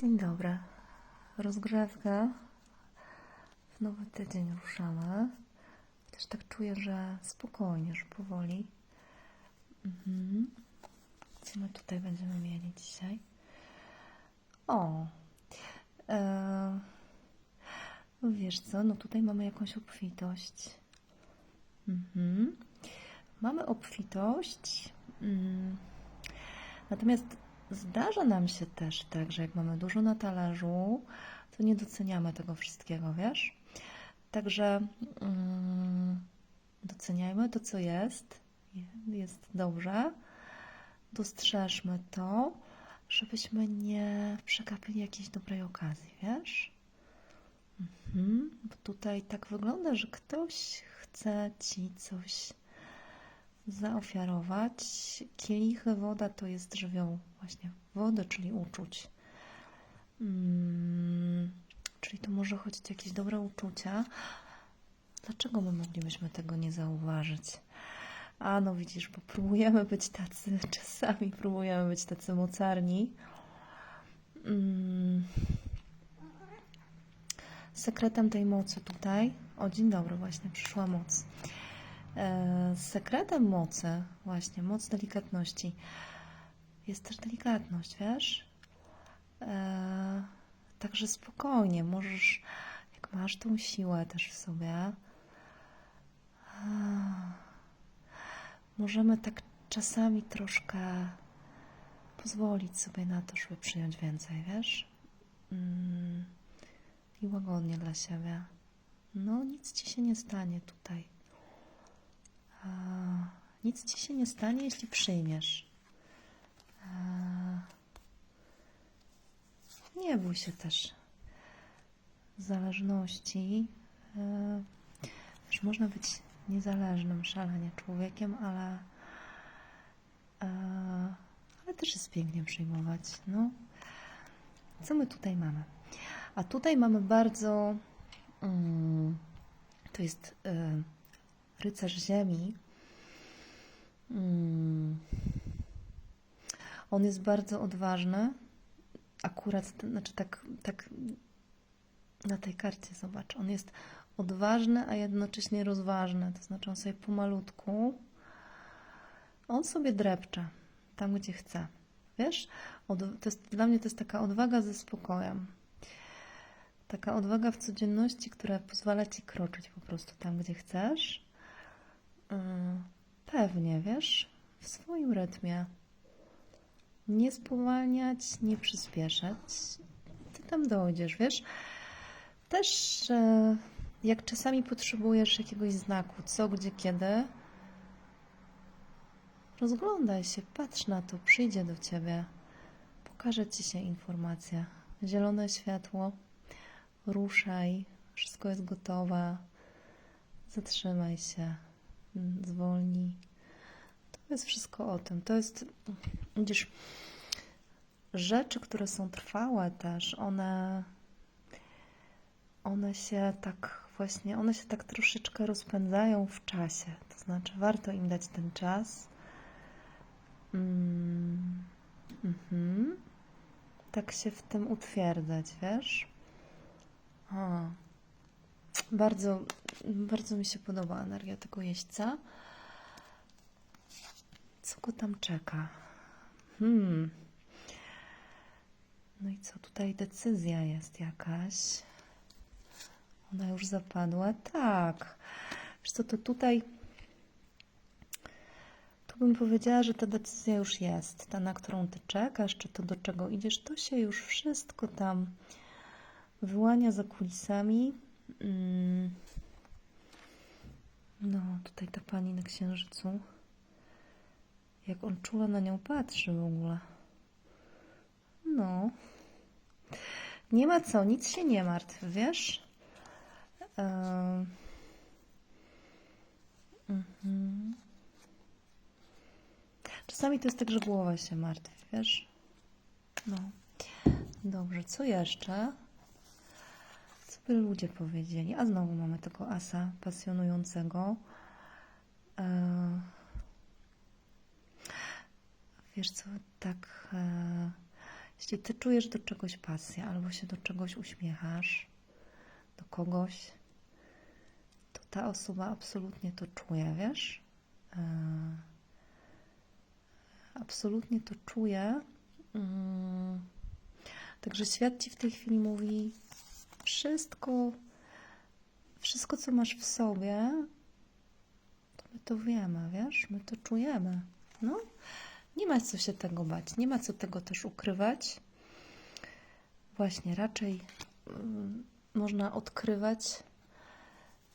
Dzień dobry. Rozgrzewkę. W nowy tydzień ruszamy. Też tak czuję, że spokojnie, że powoli. Mhm. Co my tutaj będziemy mieli dzisiaj? O! E, wiesz co, no tutaj mamy jakąś obfitość. Mhm. Mamy obfitość. Mm. Natomiast zdarza nam się też tak, że jak mamy dużo na talerzu, to nie doceniamy tego wszystkiego, wiesz? Także mm, doceniajmy to, co jest. Jest dobrze. Dostrzeżmy to, żebyśmy nie przegapili jakiejś dobrej okazji, wiesz? Mhm. Bo tutaj tak wygląda, że ktoś chce ci coś zaofiarować. Kielichy woda to jest żywioł właśnie wody, czyli uczuć. Mm, czyli to może chodzić o jakieś dobre uczucia. Dlaczego my moglibyśmy tego nie zauważyć? A no widzisz, bo próbujemy być tacy, czasami próbujemy być tacy mocarni. Mm. Sekretem tej mocy tutaj, o dzień dobry, właśnie przyszła moc. E, Sekretem mocy, właśnie, moc delikatności, jest też delikatność, wiesz? E, Także spokojnie, możesz, jak masz tą siłę też w sobie, e, możemy tak czasami troszkę pozwolić sobie na to, żeby przyjąć więcej, wiesz? Mm, I łagodnie dla siebie. No, nic ci się nie stanie tutaj. Nic ci się nie stanie, jeśli przyjmiesz. Nie bój się też zależności. Wiesz, można być niezależnym szalenie człowiekiem, ale, ale też jest pięknie przyjmować. No. Co my tutaj mamy? A tutaj mamy bardzo. Mm, to jest e, rycerz ziemi. Mm. On jest bardzo odważny. Akurat, znaczy tak, tak na tej karcie zobacz. On jest odważny, a jednocześnie rozważny. To znaczy on sobie pomalutku, on sobie drepcze tam, gdzie chce. Wiesz? Od, jest, dla mnie to jest taka odwaga ze spokojem. Taka odwaga w codzienności, która pozwala ci kroczyć po prostu tam, gdzie chcesz. Pewnie, wiesz, w swoim rytmie. Nie spowalniać, nie przyspieszać. Ty tam dojdziesz, wiesz. Też e, jak czasami potrzebujesz jakiegoś znaku, co, gdzie, kiedy, rozglądaj się, patrz na to, przyjdzie do ciebie, pokaże ci się informacja. Zielone światło, ruszaj, wszystko jest gotowe, zatrzymaj się, zwolnij. To jest wszystko o tym. To jest, widzisz, rzeczy, które są trwałe też, one, one się tak właśnie, one się tak troszeczkę rozpędzają w czasie. To znaczy, warto im dać ten czas. Mm, mhm. Tak się w tym utwierdzać, wiesz? O, bardzo, bardzo mi się podoba energia tego jeźdźca. Co go tam czeka? Hmm. No i co, tutaj decyzja jest jakaś. Ona już zapadła? Tak. Wiesz co, to tutaj tu bym powiedziała, że ta decyzja już jest. Ta, na którą ty czekasz, czy to do czego idziesz, to się już wszystko tam wyłania za kulisami. Mm. No, tutaj ta pani na księżycu. Jak on czule na nią patrzy w ogóle. No. Nie ma co, nic się nie martw, wiesz? Em. Mhm. Czasami to jest tak, że głowa się martwi, wiesz? No. Dobrze, co jeszcze? Co by ludzie powiedzieli? A znowu mamy tego asa pasjonującego. E, Wiesz co, tak e, Jeśli ty czujesz do czegoś pasję, albo się do czegoś uśmiechasz, do kogoś, to ta osoba absolutnie to czuje, wiesz? Yy, Absolutnie to czuje. Mm. Także świat ci w tej chwili mówi wszystko, wszystko, co masz w sobie, my to wiemy, wiesz? My to czujemy. No, nie ma co się tego bać, nie ma co tego też ukrywać. Właśnie, raczej mm, można odkrywać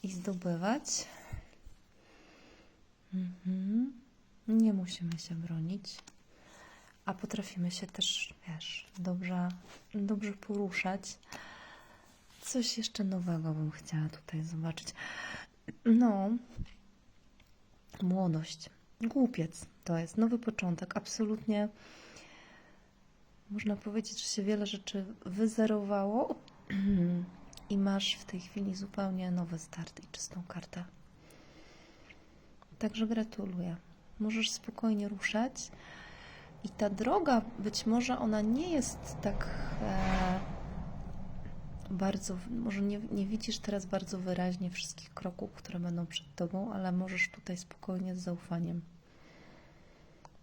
i zdobywać. Mhm. Nie musimy się bronić, a potrafimy się też, wiesz, dobrze, dobrze poruszać. Coś jeszcze nowego bym chciała tutaj zobaczyć. No, młodość, głupiec to jest nowy początek. Absolutnie można powiedzieć, że się wiele rzeczy wyzerowało i masz w tej chwili zupełnie nowy start i czystą kartę. Także gratuluję. Możesz spokojnie ruszać. I ta droga, być może ona nie jest tak e, bardzo, może nie, nie widzisz teraz bardzo wyraźnie wszystkich kroków, które będą przed tobą, ale możesz tutaj spokojnie z zaufaniem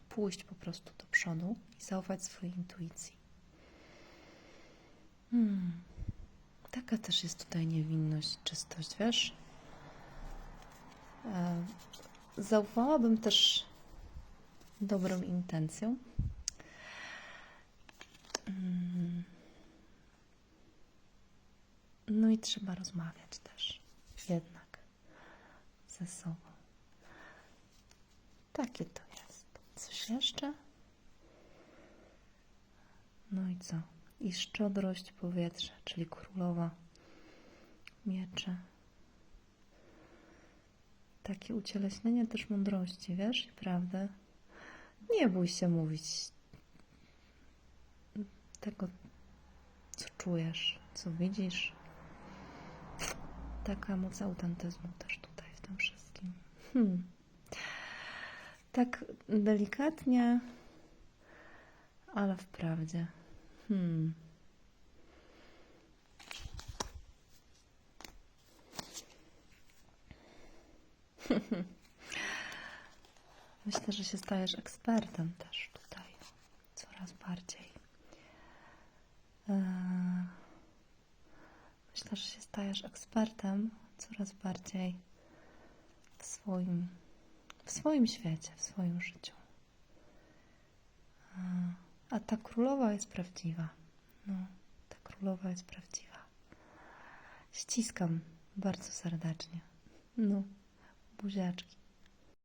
pójść po prostu do przodu i zaufać swojej intuicji. Hmm. Taka też jest tutaj niewinność, czystość, wiesz? E, zaufałabym też dobrą intencją. Mm. No i trzeba rozmawiać też, jednak ze sobą. Takie to jest. Coś jeszcze? No i co? I szczodrość powietrza, czyli królowa miecze. Takie ucieleśnienie też mądrości, wiesz, i. Nie bój się mówić tego, co czujesz, co widzisz. Taka moc autentyzmu też tutaj w tym wszystkim. Hmm. Tak delikatnie, ale wprawdzie. Hmm. Myślę, że się stajesz ekspertem też tutaj, coraz bardziej. Myślę, że się stajesz ekspertem coraz bardziej w swoim, w swoim świecie, w swoim życiu. A ta królowa jest prawdziwa. No, ta królowa jest prawdziwa. Ściskam bardzo serdecznie. No, buziaczki.